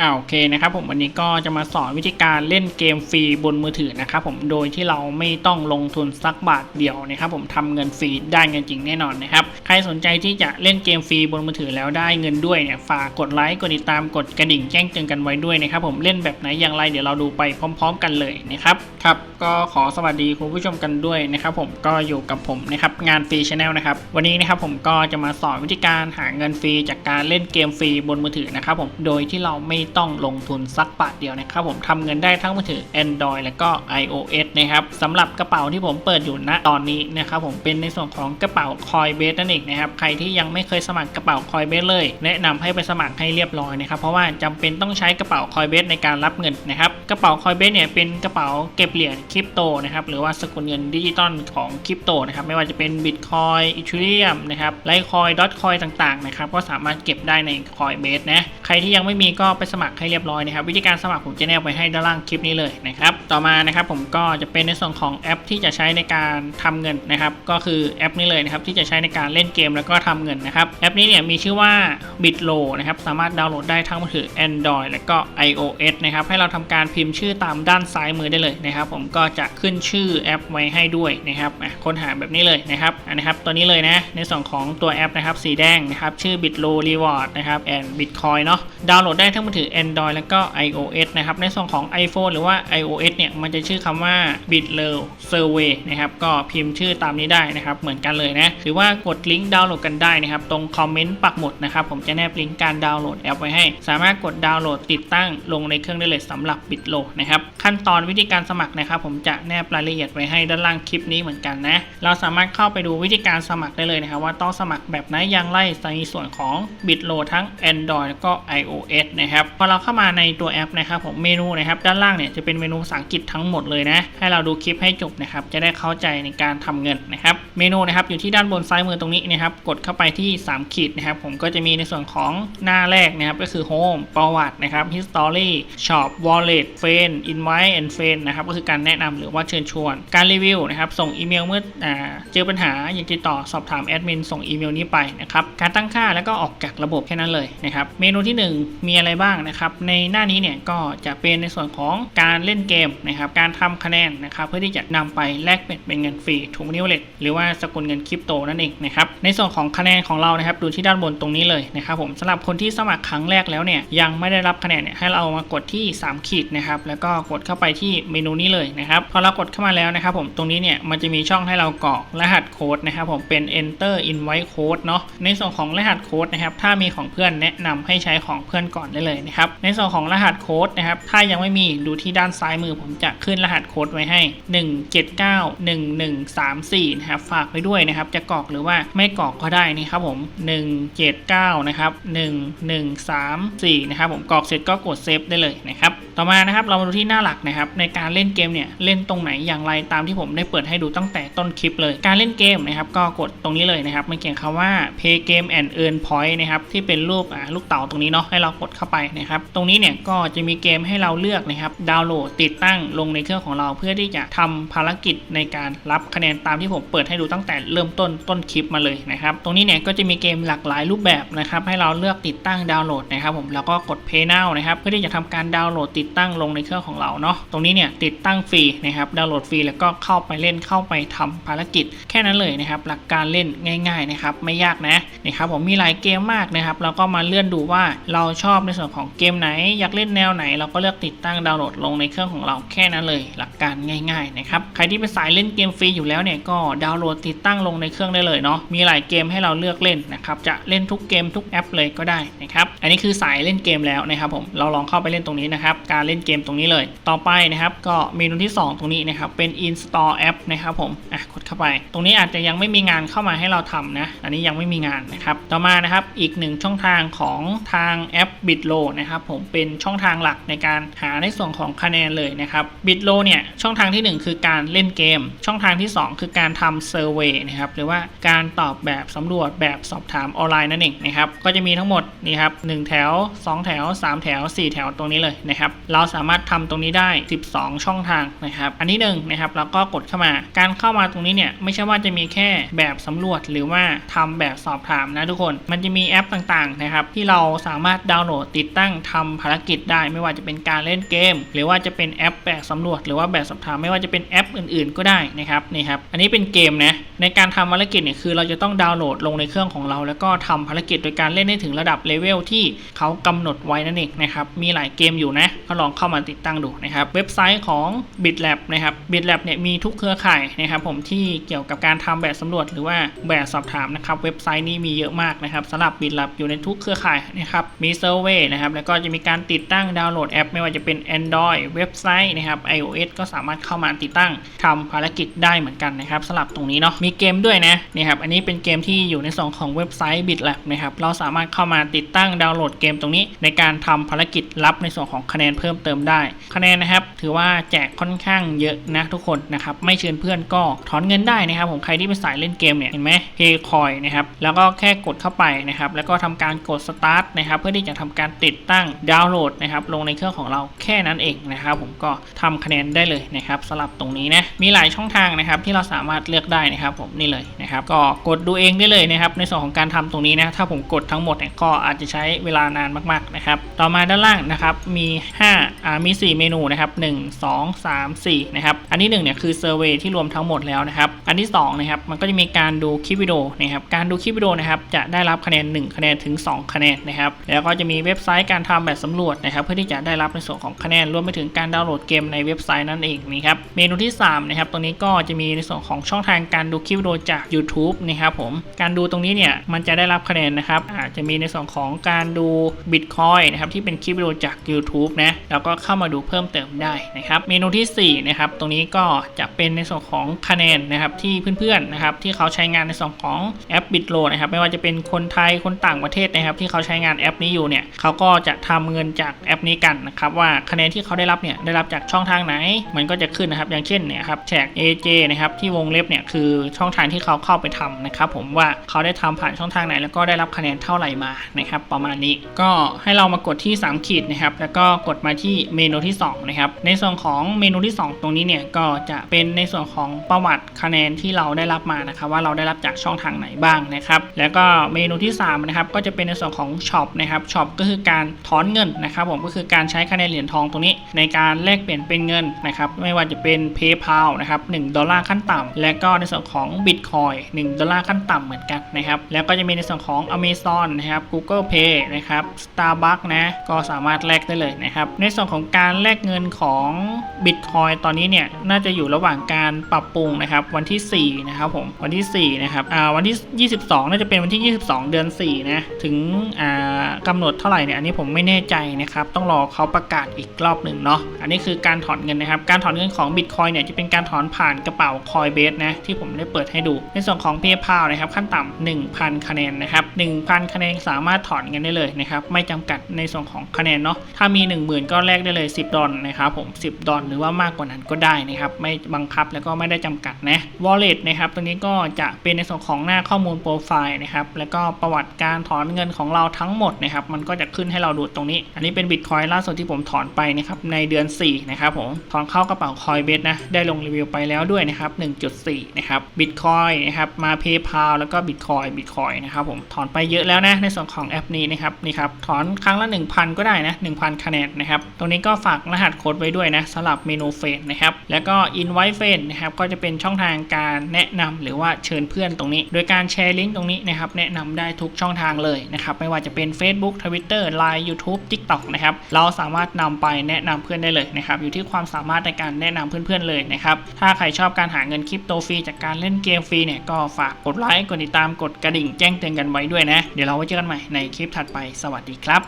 อ่าโอเคนะครับผมวันนี้ก็จะมาสอนวิธีการเล่นเกมฟรีบนมือถือนะครับผมโดยที่เราไม่ต้องลงทุนสักบาทเดียวนะครับผมทำเงินฟรีได้เงินจริงแน่นอนนะครับใครสนใจที่จะเล่นเกมฟรีบนมือถือแล้วได้เงินด้วยเนี่ยฝากกดไลค์กดติดตามกดกระดิ่งแจ้งเตือนกันไว้ด้วยนะครับผมเล่นแบบไหนอย่างไรเดี๋ยวเราดูไปพร้อม ๆ กันเลยนะครับครับก็ขอสวัสดีคุณผู้ชมกันด้วยนะครับผมก็อยู่กับผมนะครับงานฟรีชาแนลนะครับวันนี้นะครับผมก็จะมาสอนวิธีการหาเงินฟรีจากการเล่นเกมฟรีบนมือถือนะครับผมโดยที่เราไม่ต้องลงทุนสักบาทเดียวนะครับผมทำเงินได้ทั้งมือถือ Android และก็ iOS นะครับสำหรับกระเป๋าที่ผมเปิดอยู่ณตอนนี้นะครับผมเป็นในส่วนของกระเป๋า Coinbase นั่นเองนะครับใครที่ยังไม่เคยสมัครกระเป๋า Coinbase เลย แนะนำให้ไปสมัครให้เรียบร้อยนะครับเพราะว่าจำเป็นต้องใช้กระเป๋า Coinbase ในการรับเงินนะครับกระเป๋า Coinbase เนี่ยเป็นกระเป๋าเก็บเหรียญคริปโตนะครับหรือว่าสกุลเงินดิจิตอลของคริปโตนะครับไม่ว่าจะเป็น Bitcoin Ethereum นะครับ Litecoin Dotcoin ต่างๆนะครับก็สามารถเก็บได้ใน Coinbase นะ ใครที่ยังไม่มีก็ไปสมัครให้เรียบร้อยนะครับ วิธีการสมัครผมจะแนบไว้ให้ด้านล่างคลิปนี้เลยนะครับ ต่อมานะครับผมก็จะเป็นในส่วนของแอปที่จะใช้ในการทำเงินนะครับ ก็คือแอปนี้เลยนะครับที่จะใช้ในการเล่นเกมแล้วก็ทำเงินนะครับ แอปนี้เนี่ยมีชื่อว่า Bitlo นะครับ สามารถดาวน์โหลดได้ทั้งมือถือ Android และก็ iOS นะครับ ให้เราทำการพิมพ์ชื่อตามด้านซ้ายมือได้เลยนะครับ ผมก็จะขึ้นชื่อแอปไว้ให้ด้วยนะครับอะค้นหาแบบนี้เลยนะครับอันนะครับ ตัวนี้เลยนะ ในส่วนของตัวแอปนะครับ สีแดงนะครับ ชื่อ Bitlo Reward นะครับ and Bitcoin เนาะดาวน์โหลดได้ทั้งมือถือ Android แล้วก็ iOS นะครับ ในส่วนของ iPhone หรือว่า iOS เนี่ย มันจะชื่อคำว่า Bitlo Survey นะครับ ก็พิมพ์ชื่อตามนี้ได้นะครับ เหมือนกันเลยนะ หรือว่ากดลิงก์ดาวน์โหลดกันได้นะครับ ตรงคอมเมนต์ปักหมุดนะครับ ผมจะแนบลิงก์การดาวน์โหลดแอปไว้ให้ สามารถกดดาวน์โหลดติดตั้งลงในเครื่องได้เลยสำหรับ Bitlo นะครับ ขั้นตอนวิธีการสมัครนะครับ ผมจะแนบรายละเอียดไว้ให้ด้านล่างคลิปนี้เหมือนกันนะ เราสามารถเข้าไปดูวิธีการสมัครได้เลยนะครับว่าต้องสมัครแบบไหนอย่างไรในส่วนของ Bitlo ทั้ง Android แล้วก็ iOS นะครับพอเราเข้ามาในตัวแอปนะครับผมเมนูนะครับด้านล่างเนี่ยจะเป็นเมนูภาษาอังกฤษทั้งหมดเลยนะให้เราดูคลิปให้จบนะครับจะได้เข้าใจในการทำเงินนะครับเมนูนะครับอยู่ที่ด้านบนซ้ายมือตรงนี้นะครับกดเข้าไปที่ 3 ขีดนะครับผมก็จะมีในส่วนของหน้าแรกนะครับก็คือ Home ประวัตินะครับ History Shop Wallet Friend Invite and Friend นะครับก็คือการแนะนำหรือว่าเชิญชวน การรีวิวนะครับส่งอีเมลเมื่ออเจอปัญหาอยากติดต่อสอบถามแอดมินส่งอีเมลนี้ไปนะครับการตั้งค่าแล้วก็ออกจากระบบแค่นั้นเลยนะครับเมนูที่1มีอะไรบ้างนะครับ ในหน้านี้เนี่ยก็จะเป็นในส่วนของการเล่นเกมนะครับ การทำคะแนนนะครับ เพื่อที่จะนำไปแลกเป็นเป็นเงินฟรีถูกนิวเลตหรือว่าสกุลเงินคริปโตนั่นเองนะครับ ในส่วนของคะแนนของเรานะครับ ดูที่ด้านบนตรงนี้เลยนะครับ ผมสำหรับคนที่สมัครครั้งแรกแล้วเนี่ยยังไม่ได้รับคะแนนเนี่ยให้เรามากดที่ 3 ขีดนะครับ แล้วก็กดเข้าไปที่เมนูนี้เลยนะครับ พอเรากดเข้ามาแล้วนะครับ ผมตรงนี้เนี่ยมันจะมีช่องให้เรากรอกรหัสโค้ดนะครับ ผมเป็น enter invite code เนาะในส่วนของรหัสโค้ดนะครับ ถ้ามีของเพื่อนแนะนำให้ใช้ของเพื่อนก่อนได้เลยนะครับ ในส่วนของรหัสโค้ดนะครับ ถ้ายังไม่มีดูที่ด้านซ้ายมือผมจะขึ้นรหัสโค้ดไว้ให้ 1791134 นะครับ ฝากไว้ด้วยนะครับ จะกรอกหรือว่าไม่กรอกก็ได้นี่ครับผม 179 นะครับ 1134 นะครับผมกรอกเสร็จก็กดเซฟได้เลยนะครับ ต่อมานะครับเรามาดูที่หน้าหลักนะครับในการเล่นเกมเนี่ยเล่นตรงไหนอย่างไรตามที่ผมได้เปิดให้ดูตั้งแต่ต้นคลิปเลย การเล่นเกมนะครับก็กดตรงนี้เลยนะครับมันเขียนคำว่า play game and earn point นะครับที่เป็นรูปลูกเต๋าตรงนี้เนาะให้เรากดเข้าไปนะครับตรงนี้เนี่ยก็จะมีเกมให้เราเลือกนะครับดาวน์โหลดติดตั้งลงในเครื่องของเราเพื่อที่จะทำภารกิจในการรับคะแนนตามที่ผมเปิดให้ดูตั้งแต่เริ่มต้นต้นคลิปมาเลยนะครับตรงนี้เนี่ยก็จะมีเกมหลากหลายรูปแบบนะครับให้เราเลือกติดตั้งดาวน์โหลดนะครับผมแล้วก็กด Pay Now นะครับเพื่อที่จะทำการดาวน์โหลดติดตั้งลงในเครื่องของเราเนาะตรงนี้เนี่ยติดตั้งฟรีนะครับดาวน์โหลดฟรีแล้วก็เข้าไปเล่นเข้าไปทำภารกิจ แค่นั้นเลยนะครับหลักการเล่นง่ายๆนะครับไม่ยากนะนะครับผมมีหลายเกมมากนะครับเราก็มาเลื่อนดูว่าเราชอบในส่วนของเกมไหน อยากเล่นแนวไหน เราก็เลือกติดตั้งดาวน์โหลดลงในเครื่องของเราแค่นั้นเลย หลักการง่ายๆนะครับใครที่เป็นสายเล่นเกมฟรีอยู่แล้วเนี่ยก็ดาวน์โหลดติดตั้งลงในเครื่องได้เลยเนาะมีหลายเกมให้เราเลือกเล่นนะครับจะเล่นทุกเกมทุกแอปเลยก็ได้นะครับอันนี้คือสายเล่นเกมแล้วนะครับผมเราลองเข้าไปเล่นตรงนี้นะครับการเล่นเกมตรงนี้เลย ต่อไปนะครับก็เมนูที่ 2 ตรงนี้นะครับเป็น install app นะครับผมอะกดเข้าไป ตรงนี้อาจจะยังไม่มีงานเข้ามาให้เราทำนะอันนี้ยังไม่มีงานนะครับต่อมานะครับอีกหนึ่งช่องทางของทางแอป Bitlo นะครับผมเป็นช่องทางหลักในการหาในส่วนของคะแนนเลยนะครับ Bitlo เนี่ยช่องทางที่ 1 คือการเล่นเกม ช่องทางที่ 2 คือการทำเซอร์เวยนะครับหรือว่าการตอบแบบสำรวจแบบสอบถามออนไลน์นั่นเองนะครับก็จะมีทั้งหมดนี่ครับ1แถว 2 แถว 3 แถว 4 แถวตรงนี้เลยนะครับ เราสามารถทำตรงนี้ได้ 12 ช่องทางนะครับ อันที่หนึ่งนะครับเราก็กดเข้ามา การเข้ามาตรงนี้เนี่ยไม่ใช่ว่าจะมีแค่แบบสำรวจหรือว่าทำแบบสอบถามนะทุกคน มันจะมีแอปต่างๆนะครับที่เราสามารถดาวน์โหลดติดตั้งทำภารกิจได้ ไม่ว่าจะเป็นการเล่นเกม หรือว่าจะเป็นแอปแบบสำรวจ หรือว่าแบบสอบถามไม่ว่าจะเป็นแอปอื่น ๆ ก็ได้นะครับนี่ครับอันนี้เป็นเกมนะในการทำภารกิจเนี่ยคือเราจะต้องดาวน์โหลดลงในเครื่องของเรา แล้วก็ทำภารกิจโดยการเล่นให้ถึงระดับเลเวลที่เขากำหนดไว้นั่นเองนะครับมีหลายเกมอยู่นะลองเข้ามาติดตั้งดูนะครับ เว็บไซต์ของ BitLab นะครับ BitLab เนี่ยมีทุกเครือข่ายนะครับ ผมที่เกี่ยวกับการทำแบบสำรวจหรือว่าแบบสอบถามนะครับ เว็บไซต์นี้มีเยอะมากนะครับสำหรับ BitLab อยู่ในทุกเครือข่ายนะครับมีเซอร์เวยนะครับแล้วก็จะมีการติดตั้งดาวน์โหลดแอป ไม่ว่าจะเป็น Android เว็บไซต์นะครับ iOS ก็สามารถเข้ามาติดตั้งทำภารกิจได้เหมือนกันนะครับสำหรับตรงนี้เนาะมีเกมด้วยนะนี่ครับอันนี้เป็นเกมที่อยู่ในส่วนของเว็บไซต์ BitLab นะครับเราสามารถเข้ามาติดตั้งดาวน์โหลดเกมตรงนี้ ในการทำภารกิจรับในส่วนของคะแนนเพิ่มเติมได้ คะแนนนะครับ ถือว่าแจกค่อนข้างเยอะนะทุกคนนะครับ ไม่เชิญเพื่อนก็ถอนเงินได้นะครับ ผมใครที่เป็นสายเล่นเกมเนี่ยเห็นไหมเพย์คอยนะครับ แล้วก็แค่กดเข้าไปนะครับ แล้วก็ทำการกดสตาร์ทนะครับ เพื่อที่จะทำการติดตั้งดาวน์โหลดนะครับ ลงในเครื่องของเราแค่นั้นเองนะครับ ผมก็ทำคะแนนได้เลยนะครับสำหรับตรงนี้นะ มีหลายช่องทางนะครับที่เราสามารถเลือกได้นะครับ ผมนี่เลยนะครับ ก็กดดูเองได้เลยนะครับ ในส่วนของการทำตรงนี้นะ ถ้าผมกดทั้งหมดเนี่ยก็อาจจะใช้เวลานานมากๆนะครับ ต่อมาด้านล่างนะครับ มี 5อ่ามี 4 เมนูนะครับ 1 2 3 4 นะครับ อันที่1เนี่ยคือเซอร์เวยที่รวมทั้งหมดแล้วนะครับ อันที่2นะครับ มันก็จะมีการดูคลิปวิดีโอนะครับ การดูคลิปวิดีโอนะครับ จะได้รับคะแนน 1 คะแนนถึง 2 คะแนนนะครับ แล้วก็จะมีเว็บไซต์การทำแบบสำรวจนะครับ เพื่อที่จะได้รับในส่วนของคะแนน รวมไปถึงการดาวน์โหลดเกมในเว็บไซต์นั่นเองนะครับ เมนูที่3นะครับ ตรงนี้ก็จะมีในส่วนของช่องทางการดูคลิปวิดีโอจาก YouTube นะครับผม การดูตรงนี้เนี่ย มันจะได้รับคะแนนนะครับ อาจจะมีในส่วนของการดู Bitcoin นะครับ ที่เป็นคลิปวิดีโอจาก YouTube นะแล้วก็เข้ามาดูเพิ่มเติมได้นะครับเมนูทีสี่4นะครับตรงนี้ก็จะเป็นในส่วนของคะแนนนะครับที่เพื่อนๆนะครับที่เขาใช้งานในส่วนของแอป Bitlo นะครับไม่ว่าจะเป็นคนไทยคนต่างประเทศนะครับ ที่เขาใช้งานแอปนี้อยู่เนี่ยเขาก็จะทำเงินจากแอปนี้กันนะครับว่าคะแนนที่เขาได้รับเนี่ยได้รับจากช่องทางไหน มันก็จะขึ้นนะครับอย่างเช่นเนี่ยครับแฉก AJ นะครับที่วงเล็บเนี่ยคือช่องทางที่เขาเข้าไปทำนะครับผมว่าเขาได้ทำผ่านช่องทางไหน แล้วก็ได้รับคะแนนเท่าไหร่มานะครับประมาณนี้ก็ให้เรามากดที่ 3 ขีดนะครับแล้วก็กดมาที่เมนูที่2นะครับในส่วนของเมนูที่ 2 ตรงนี้เนี่ยก็จะเป็นในส่วนของประวัติคะแนนที่เราได้รับมานะครับว่าเราได้รับจากช่องทางไหนบ้างนะครับแล้วก็เมนูที่3นะครับก็จะเป็นในส่วนของช็อปนะครับช็อปก็คือการถอนเงินนะครับผมก็คือการใช้คะแนนเหรียญทองตรงนี้ ในการแลกเปลี่ยนเป็นเงินนะครับไม่ว่าจะเป็น PayPal นะครับ1ดอลลาร์ขั้นต่ำและก็ในส่วนของ Bitcoin 1ดอลลาร์ขั้นต่ำเหมือนกันนะครับแล้วก็จะมีในส่วนของ Amazon นะครับ Google Pay นะครับ Starbucks นะก็สามารถแลกได้เลยนะครับในส่วนของการแลกเงินของ Bitcoin ตอนนี้เนี่ยน่าจะอยู่ระหว่างการปรับปรุงนะครับวันที่4นะครับผมวันที่4นะครับอ่าวันที่ 22 น่าจะเป็นวันที่ 22 เดือน4นะถึงอ่ากำหนดเท่าไหร่เนี่ยอันนี้ผมไม่แน่ใจนะครับต้องรอเขาประกาศอีกรอบหนึ่งเนาะอันนี้คือการถอนเงินนะครับการถอนเงินของ Bitcoin เนี่ยจะเป็นการถอนผ่านกระเป๋า Coinbase นะที่ผมได้เปิดให้ดู ในส่วนของ PayPal นะครับขั้นต่ำ1,000 คะแนนนะครับ1,000 คะแนนสามารถถอนเงินได้เลยนะครับไม่จำกัดในส่วนของคะแนนเนาะถ้ามี 10,000ก็แลกได้เลย 10 ดอลนะครับผม 10 ดอลหรือว่ามากกว่านั้นก็ได้นะครับ ไม่บังคับแล้วก็ไม่ได้จำกัดนะ Wallet นะครับตัวนี้ก็จะเป็นในส่วนของหน้าข้อมูลโปรไฟล์นะครับ แล้วก็ประวัติการถอนเงินของเราทั้งหมดนะครับ มันก็จะขึ้นให้เราดูตรงนี้ อันนี้เป็น Bitcoin ล่าสุดที่ผมถอนไปนะครับในเดือน 4 นะครับผม ถอนเข้ากระเป๋า Coinbase นะ ได้ลงรีวิวไปแล้วด้วยนะครับ 1.4 นะครับ Bitcoin นะครับมา PayPal แล้วก็ Bitcoin Bitcoin นะครับผม ถอนไปเยอะแล้วนะในส่วนของแอปนี้นะครับนี่ครับ ถอนครั้งละ 1,000 ก็ได้นะ 1,000 คะแนนนะครับตรงนี้ก็ฝากรหัสโค้ดไว้ด้วยนะสำหรับเมนูเฟสนะครับแล้วก็ Invite Friend นะครับก็จะเป็นช่องทางการแนะนำหรือว่าเชิญเพื่อนตรงนี้ โดยการแชร์ลิงก์ตรงนี้นะครับแนะนำได้ทุกช่องทางเลยนะครับไม่ว่าจะเป็น Facebook Twitter Line YouTube TikTok นะครับเราสามารถนำไปแนะนำเพื่อนได้เลยนะครับอยู่ที่ความสามารถในการแนะนำเพื่อนๆเลยนะครับถ้าใครชอบการหาเงินคริปโตฟรีจากการเล่นเกมฟรีเนี่ยก็ฝากกดไลค์กดติดตามกดกระดิ่งแจ้งเตือนกันไว้ด้วยนะ เดี๋ยวเราไว้เจอกันใหม่ในคลิปถัดไปสวัสดีครับ